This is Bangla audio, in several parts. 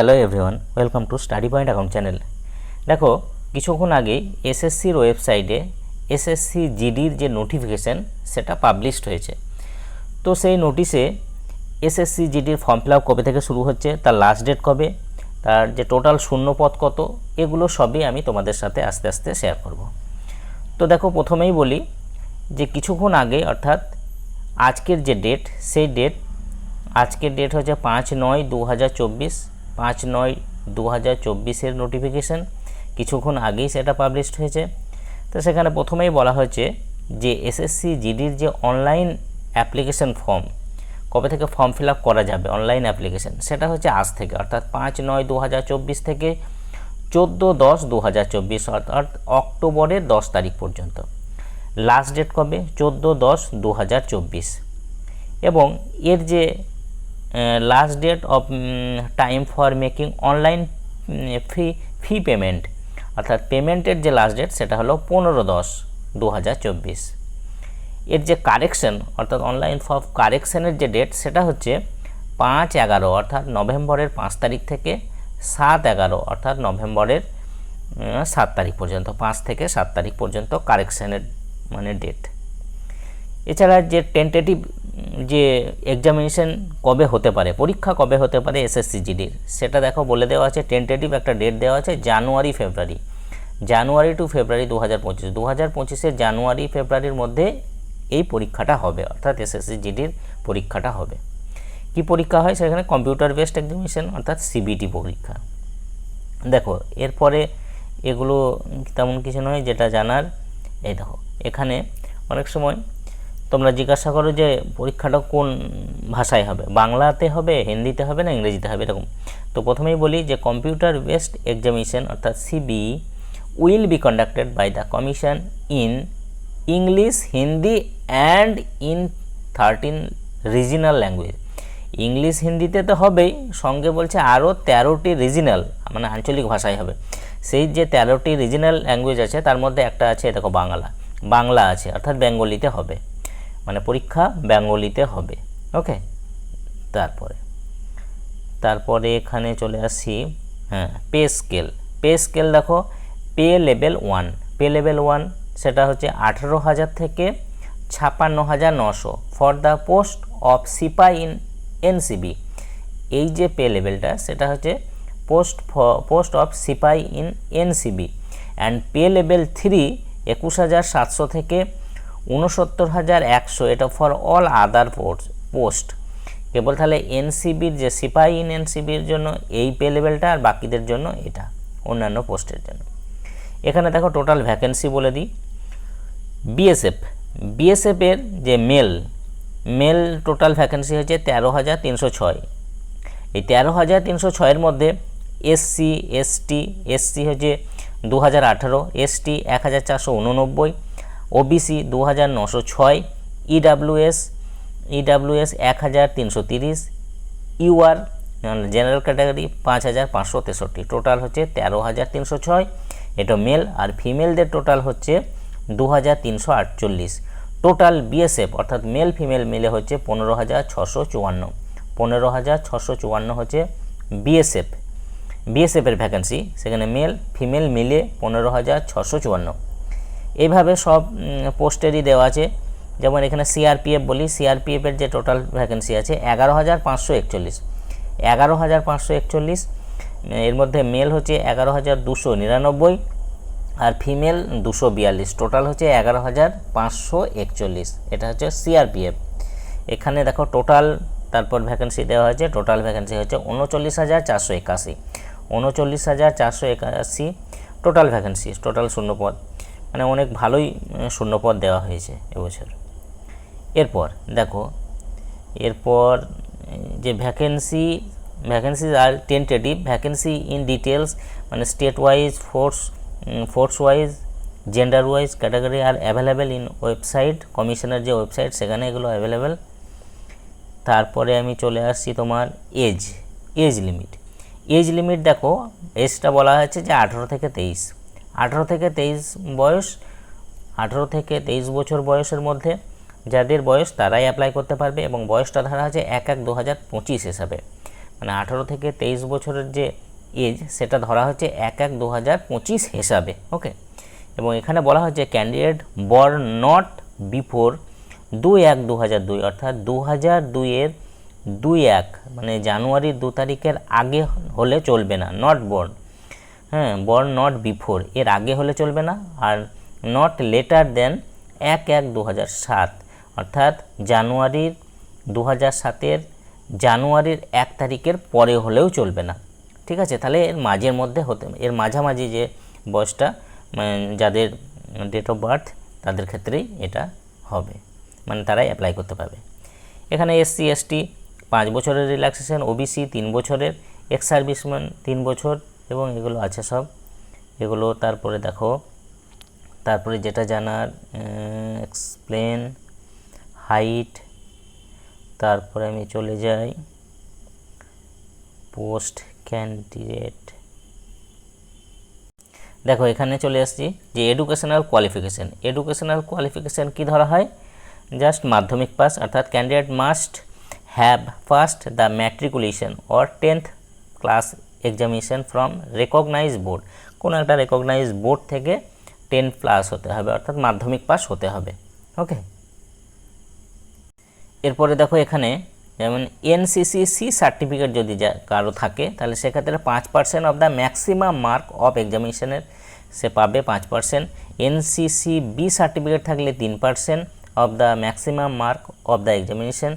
Hello everyone welcome to study point account channel দেখো, কিছুক্ষণ আগে এসএসসির ওয়েবসাইটে এসএসসি জিডির যে নোটিফিকেশান সেটা পাবলিশড হয়েছে। তো সেই নোটিশে এসএসসি জিডির ফর্ম ফিল কবে থেকে শুরু হচ্ছে, তার লাস্ট ডেট কবে, তার যে টোটাল শূন্য পদ কত, এগুলো সবই আমি তোমাদের সাথে আস্তে আস্তে শেয়ার করব। তো দেখো, প্রথমেই বলি যে কিছুক্ষণ আগে, অর্থাৎ আজকের যে ডেট সেই ডেট আজকের ডেট হচ্ছে পাঁচ নয় দু পাঁচ নয় দু হাজার চব্বিশের নোটিফিকেশান কিছুক্ষণ আগেই সেটা পাবলিশড হয়েছে। তো সেখানে প্রথমেই বলা হয়েছে যে এসএসসি জিডির যে অনলাইন অ্যাপ্লিকেশন ফর্ম কবে থেকে ফর্ম ফিল আপ করা যাবে অনলাইন অ্যাপ্লিকেশন সেটা হচ্ছে আজ থেকে, অর্থাৎ পাঁচ নয় দু হাজার চব্বিশ থেকে চোদ্দ দশ দু হাজার চব্বিশ, অর্থাৎ অক্টোবরের দশ তারিখ পর্যন্ত। লাস্ট ডেট কবে? চোদ্দ দশ দু হাজার চব্বিশ। এবং এর যে last date of time for making online fee fee payment অর্থাৎ পেমেন্টের যে লাস্ট ডেট সেটা হলো পনেরো দশ দু এর যে কারেকশন অর্থাৎ অনলাইন ফর কারেকশনের যে ডেট সেটা হচ্ছে পাঁচ এগারো, অর্থাৎ নভেম্বরের পাঁচ তারিখ থেকে সাত এগারো, অর্থাৎ নভেম্বরের সাত তারিখ পর্যন্ত, পাঁচ থেকে সাত তারিখ পর্যন্ত কারেকশনের মানে ডেট এছাড়া যে টেন্টেটিভ যে এক্সামিনেশন কবে হতে পারে, পরীক্ষা কবে হতে পারে এসএসসি জিডির সেটা দেখো বলে দেওয়া আছে টেন্টেটিভ একটা ডেট দেওয়া আছে জানুয়ারি ফেব্রুয়ারি জানুয়ারি টু ফেব্রুয়ারি দু হাজার পঁচিশ দু হাজার পঁচিশের জানুয়ারি ফেব্রুয়ারির মধ্যে এই পরীক্ষাটা হবে, অর্থাৎ এসএসসি জিডির পরীক্ষাটা হবে। কি পরীক্ষা হয়? সেখানে কম্পিউটার বেসড এক্সামিনেশন অর্থাৎ সিবিটি পরীক্ষা। দেখো, এরপরে এগুলো তেমন কিছু নয়, যেটা জানার, এই দেখো, এখানে অনেক সময় তোমরা জিজ্ঞাসা করো যে পরীক্ষাটা কোন ভাষায় হবে? বাংলাতে হবে, হিন্দিতে হবে না ইংরেজিতে হবে? এরকম। তো প্রথমেই বলি যে কম্পিউটার বেসড এক্সামিনেশন অর্থাৎ CB will be conducted by the commission in English, Hindi and in thirteen regional language. English, হিন্দিতে তো হবেই, সঙ্গে বলছে আরও তেরোটি রিজিনাল মানে আঞ্চলিক ভাষায় হবে। সেই যে তেরোটি রিজিনাল ল্যাঙ্গুয়েজ আছে, তার মধ্যে একটা আছে, দেখো বাংলা। বাংলা আছে, অর্থাৎ বেঙ্গলিতে হবে। মানে পরীক্ষা বেঙ্গলিতে হবে। ওকে তারপরে। তারপরে এখানে চলে আসি হ্যাঁ পে স্কেল। পে স্কেল দেখো, pay level one. Pay level one সেটা হচ্ছে আঠেরো হাজার থেকে ছাপান্ন হাজার নশো for the post of sepoy in NCB. এই যে পে লেভেলটা, সেটা হচ্ছে post post of sepoy in NCB. And pay level three একুশ হাজার সাতশো থেকে উনসত্তর হাজার একশো, এটা ফর অল আদার পোস্ট কেবল তাহলে এনসিবির যে সিপাই ইন এনসিবির জন্য এই পে লেভেলটা আর বাকিদের জন্য এটা, অন্যান্য পোস্টের জন্য। এখানে দেখো টোটাল ভ্যাকেন্সি বলে দিই। বিএসএফ বিএসএফের যে মেল মেল টোটাল ভ্যাকেন্সি হচ্ছে তেরো হাজার তিনশো ছয়। এই তেরো হাজার তিনশো ছয়ের মধ্যে এসসি এসটি এসসি হচ্ছে দু হাজার আঠারো এসটি এক হাজার চারশো উননব্বই ওবিসি দু হাজার নশো ছয় ইডাব্লিউএস ইডাব্লিউএস এক হাজার তিনশো তিরিশ ইউআর জেনারেল ক্যাটাগরি পাঁচ হাজার পাঁচশো তেষট্টি। টোটাল হচ্ছে তেরো হাজার তিনশো ছয়। এটা মেল আর ফিমেলদের টোটাল হচ্ছে দু হাজার তিনশো আটচল্লিশ। টোটাল বিএসএফ অর্থাৎ মেল ফিমেল মিলে হচ্ছে পনেরো হাজার ছশো চুয়ান্ন। পনেরো হাজার ছশো চুয়ান্ন হচ্ছে বিএসএফ বিএসএফের ভ্যাকেন্সি সেখানে মেল ফিমেল মিলে পনেরো হাজার ছশো চুয়ান্ন। এইভাবে সব পোস্টেরই দেওয়া আছে। যেমন এখানে সিআরপিএফ বলি সিআরপিএফের যে টোটাল ভ্যাকেন্সি আছে, এগারো হাজার পাঁচশো একচল্লিশ। এগারো হাজার পাঁচশো একচল্লিশ এর মধ্যে মেল হচ্ছে এগারো হাজার দুশো নিরানব্বই আর ফিমেল দুশো বিয়াল্লিশ। টোটাল হচ্ছে এগারো হাজার পাঁচশো একচল্লিশ। এটা হচ্ছে সিআরপিএফ এখানে দেখো টোটাল তারপর ভ্যাকেন্সি দেওয়া হয়েছে টোটাল ভ্যাকেন্সি হচ্ছে উনচল্লিশ হাজার চারশো একাশি। উনচল্লিশ হাজার চারশো একাশি টোটাল ভ্যাকেন্সি টোটাল শূন্যপদ মানে অনেক ভালোই শূন্যপদ দেওয়া হয়েছে এবছর। এরপর, দেখো, এরপর, যে ভ্যাকেন্সি ভ্যাকেন্সি আর টেন্টেটিভ ভ্যাকেন্সি ইন ডিটেলস মানে state wise force force wise gender wise category R available in website কমিশনের যে ওয়েবসাইট সেখানে এগুলো অ্যাভেলেবেল তারপরে আমি চলে আসছি তোমার age age limit age limit দেখো এজটা বলা হয়েছে যে আঠেরো থেকে তেইশ। আঠেরো থেকে তেইশ বয়স, আঠেরো থেকে তেইশ বছর বয়সের মধ্যে যাদের বয়স তারাই অ্যাপ্লাই করতে পারবে এবং বয়সটা ধরা আছে এক এক দু হাজার পঁচিশ হিসাবে। মানে আঠারো থেকে তেইশ বছরের যে এজ সেটা ধরা হচ্ছে এক এক দু হাজার পঁচিশ হিসাবে ওকে এবং এখানে বলা হচ্ছে ক্যান্ডিডেট বর নট বিফোর দুই এক দু হাজার দুই, অর্থাৎ দু হাজার দুইয়ের দুই এক মানে জানুয়ারির দু তারিখের আগে হলে চলবে না নট বর্ন হ্যাঁ বর্ন নট বিফোর এর আগে হলে চলবে না, আর নট লেটার দেন এক এক দু সাত, অর্থাৎ জানুয়ারির দু হাজার সাতের জানুয়ারির এক তারিখের পরে হলেও চলবে না। ঠিক আছে? তাহলে এর মাঝের মধ্যে হতে, এর মাঝামাঝি যে বয়সটা মানে যাদের ডেট অফ বার্থ তাদের ক্ষেত্রেই এটা হবে। মানে তারাই অ্যাপ্লাই করতে পারবে। এখানে এসসি এসটি পাঁচ বছরের রিল্যাক্সেশন ওবিসি তিন বছরের এক্স সার্ভিসম্যান তিন বছর এবং এগুলো আছে সব। এগুলো তারপরে দেখো, তারপরে যেটা জানার এক্সপ্লেন হাইট তারপরে আমি চলে যাই পোস্ট ক্যান্ডিডেট দেখো, এখানে চলে আসছি যে এডুকেশনাল কোয়ালিফিকেশান এডুকেশনাল কোয়ালিফিকেশান কি ধরা হয়? জাস্ট মাধ্যমিক পাস অর্থাৎ candidate must have first the matriculation or tenth class examination from recognise board কোনো একটা রেকগনাইজ বোর্ড থেকে টেন প্লাস হতে হবে, অর্থাৎ মাধ্যমিক পাস হতে হবে ওকে এরপরে দেখো এখানে, যেমন এনসিসি সি সার্টিফিকেট যদি যা কারও থাকে, তাহলে সেক্ষেত্রে পাঁচ percent of the maximum mark of এক্সামিনেশনের সে পাবে পাঁচ পার্সেন্ট এনসিসি বি সার্টিফিকেট থাকলে তিন percent of the maximum mark of the examination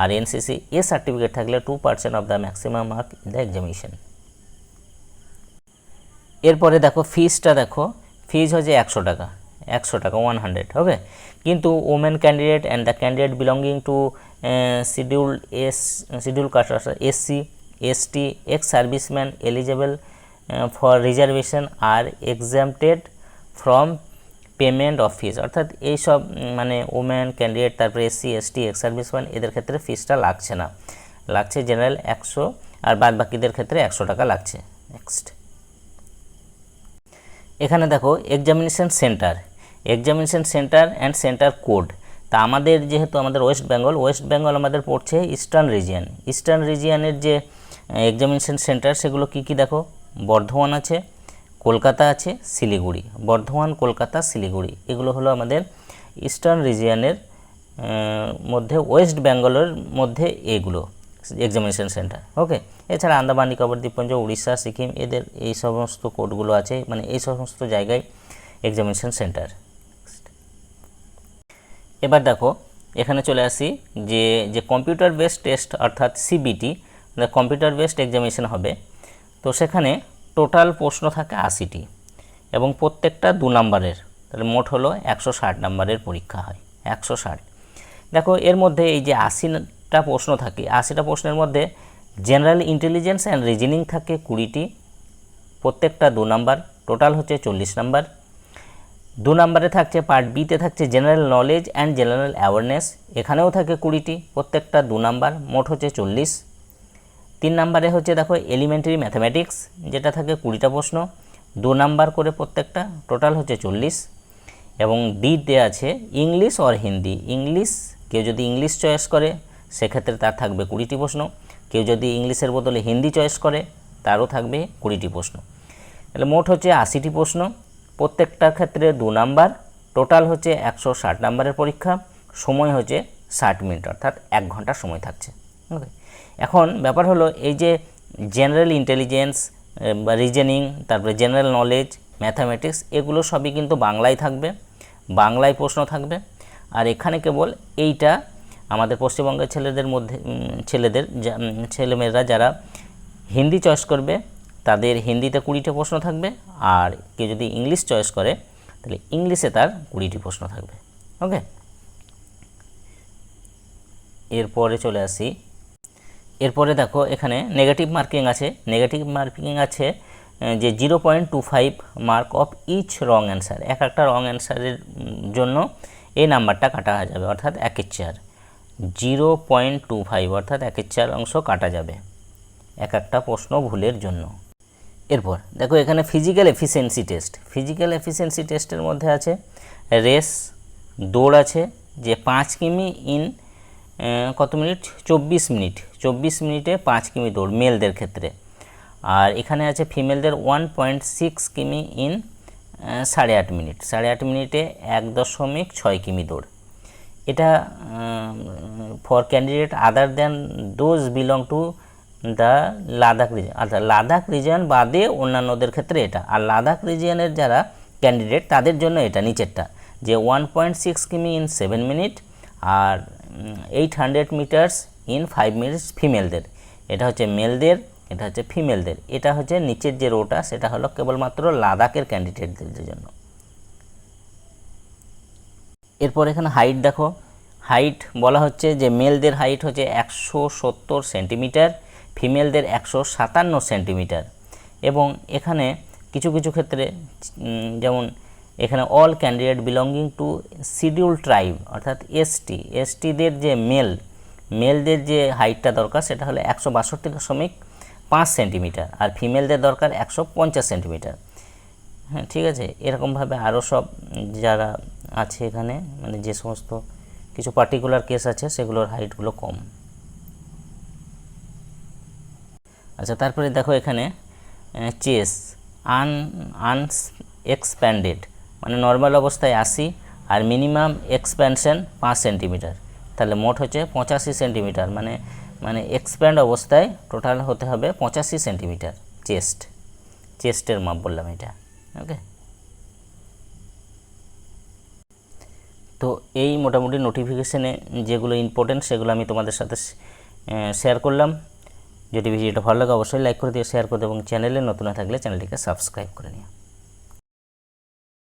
R NCC A certificate থাকলে two percent of the maximum mark in the examination এরপরে দেখো ফিজটা দেখো ফিজ হচ্ছে একশো টাকা একশো টাকা ওয়ান হান্ড্রেড ওকে কিন্তু women candidate and the candidate belonging to schedule S schedule caste SC ST ex serviceman eligible for reservation are exempted from payment of fees অর্থাৎ এইসব মানে ওমেন ক্যান্ডিডেট তারপরে এসসি এসটি এক্স সার্ভিসম্যান এদের ক্ষেত্রে ফিজটা লাগছে না। লাগছে জেনারেল একশো, আর বাদ বাকিদের ক্ষেত্রে একশো টাকা লাগছে নেক্সট এখানে দেখো examination centre examination centre and centre code তা আমাদের যেহেতু আমাদের ওয়েস্ট বেঙ্গল ওয়েস্ট বেঙ্গল আমাদের পড়ছে ইস্টার্ন রিজিয়ান ইস্টার্ন রিজিয়ানের যে এক্সামিনেশন সেন্টার সেগুলো কি কি দেখো? বর্ধমান আছে, কলকাতা আছে, শিলিগুড়ি। বর্ধমান, কলকাতা, শিলিগুড়ি। এগুলো হলো আমাদের ইস্টার্ন রিজিয়ানের মধ্যে ওয়েস্ট বেঙ্গলের মধ্যে এগুলো। এক্সামিনেশন সেন্টার ওকে এছাড়া আন্দামান নিকোবর দ্বীপপুঞ্জ উড়িষ্যা, সিকিম, এদের এই সমস্ত কোডগুলো আছে মানে এই সমস্ত জায়গায় এক্সামিনেশন সেন্টার এবার দেখো, এখানে চলে আসি যে যে কম্পিউটার বেসড টেস্ট অর্থাৎ সিবিটি কম্পিউটার বেসড এক্সামিনেশন হবে। তো সেখানে টোটাল প্রশ্ন থাকে আশিটি এবং প্রত্যেকটা দু নম্বরের, তাহলে মোট হলো একশো ষাট নম্বরের পরীক্ষা হয়, একশো ষাট। দেখো, এর মধ্যে এই যে আশিটা প্রশ্ন থাকে। আশিটা প্রশ্নের মধ্যে জেনারেল ইন্টেলিজেন্স অ্যান্ড রিজনিং থাকে কুড়িটি, প্রত্যেকটা দু নাম্বার টোটাল হচ্ছে চল্লিশ নাম্বার। দু নম্বরে থাকছে পার্ট বিতে থাকছে general knowledge and general awareness এখানেও থাকে কুড়িটি, প্রত্যেকটা দু নাম্বার, মোট হচ্ছে চল্লিশ। তিন নাম্বারে হচ্ছে দেখো এলিমেন্টারি ম্যাথামেটিক্স যেটা থাকে কুড়িটা প্রশ্ন, দু নাম্বার করে প্রত্যেকটা টোটাল হচ্ছে চল্লিশ। এবং ডিতে আছে ইংলিশ অর হিন্দি ইংলিশ কেউ যদি ইংলিশ চয়েস করে সেক্ষেত্রে তার থাকবে কুড়িটি প্রশ্ন। কেউ যদি ইংলিশের বদলে হিন্দি চয়েস করে, তারও থাকবে কুড়িটি প্রশ্ন। তাহলে মোট হচ্ছে আশিটি প্রশ্ন। প্রত্যেকটার ক্ষেত্রে দু নাম্বার। টোটাল হচ্ছে একশো ষাট নাম্বারের পরীক্ষা। সময় হচ্ছে ষাট মিনিট, অর্থাৎ এক ঘণ্টা সময় থাকছে। এখন ব্যাপার হলো এই যে জেনারেল ইন্টেলিজেন্স বা রিজনিং, তারপরে জেনারেল নলেজ, ম্যাথামেটিক্স, এগুলো সবই কিন্তু বাংলায় থাকবে। বাংলায় প্রশ্ন থাকবে। আর এখানে কেবল এইটা আমাদের পশ্চিমবঙ্গের ছেলেদের মধ্যে ছেলেদের ছেলেমেয়েরা যারা হিন্দি চয়েস করবে, তাদের হিন্দিতে কুড়িটা প্রশ্ন থাকবে আর কেউ যদি ইংলিশ চয়েস করে, তাহলে ইংলিশে তার কুড়িটি প্রশ্ন থাকবে। ওকে? এরপরে চলে আসি। এরপরে দেখো, এখানে নেগেটিভ মার্কিং আছে। নেগেটিভ মার্কিং আছে যে zero point two five mark of each wrong answer এক একটা রং অ্যান্সারের জন্য এই নাম্বারটা কাটা যাবে, অর্থাৎ একের চার জিরো পয়েন্ট টু ফাইভ অর্থাৎ একের চার অংশ কাটা যাবে। এক একটা প্রশ্ন ভুলের জন্য। এরপর, দেখো এখানে physical efficiency test physical efficiency টেস্টের মধ্যে আছে রেস, দৌড় আছে যে পাঁচ কিমি ইন কত মিনিট? চব্বিশ মিনিট। চব্বিশ মিনিটে পাঁচ কিমি দৌড় মেলদের ক্ষেত্রে। আর এখানে আছে ফিমেলদের ওয়ান পয়েন্ট সিক্স কিমি ইন সাড়ে আট মিনিট। সাড়ে আট মিনিটে এক দশমিক ছয় কিমি দৌড়। এটা for candidate other than those belong to the Ladakh region অর্থাৎ লাদাখ রিজন বাদে অন্যান্যদের ক্ষেত্রে এটা। আর লাদাখ রিজিয়নের যারা ক্যান্ডিডেট তাদের জন্য এটা নিচেরটা। যে ওয়ান পয়েন্ট সিক্স কিমি in seven minute R eight hundred metres in five minutes ফিমেলদের এটা হচ্ছে মেলদের এটা হচ্ছে ফিমেলদের এটা হচ্ছে নিচের যে রোটা সেটা হলো কেবলমাত্র লাদাখের ক্যান্ডিডেটদের জন্য। এরপর এখানে হাইট দেখো। হাইট বলা হচ্ছে যে মেলদের হাইট হচ্ছে একশো সত্তর সেন্টিমিটার ফিমেলদের একশো সাতান্ন সেন্টিমিটার এবং এখানে কিছু কিছু ক্ষেত্রে যেমন এখানে all candidate belonging to schedule tribe অর্থাৎ এসটি এসটিদের যে মেল মেলদের যে হাইটটা দরকার সেটা হলো একশো বাষট্টি দশমিক পাঁচ সেন্টিমিটার আর ফিমেলদের দরকার একশো পঞ্চাশ সেন্টিমিটার হ্যাঁ ঠিক আছে? এরকমভাবে আরও সব যারা আছে এখানে মানে যে সমস্ত কিছু পার্টিকুলার কেস আছে সেগুলোর হাইটগুলো কম। আচ্ছা তারপরে দেখো এখানে চেস আন আনস এক্সপ্যান্ডেড মানে নর্মাল অবস্থায় আশি আর মিনিমাম এক্সপ্যানশন পাঁচ সেন্টিমিটার তাহলে মোট হচ্ছে পঁচাশি সেন্টিমিটার মানে মানে এক্সপ্যান্ড অবস্থায় টোটাল হতে হবে পঁচাশি সেন্টিমিটার চেস্ট চেস্টের মাপ বললাম এটা ওকে তো এই মোটামুটি নোটিফিকেশানে যেগুলো ইম্পর্টেন্ট সেগুলো আমি তোমাদের সাথে শেয়ার করলাম। যদি ভিডিওটা ভালো লাগে, অবশ্যই লাইক করে দিও শেয়ার করে দিও এবং চ্যানেলে নতুন না থাকলে চ্যানেলটিকে সাবস্ক্রাইব করে নিও।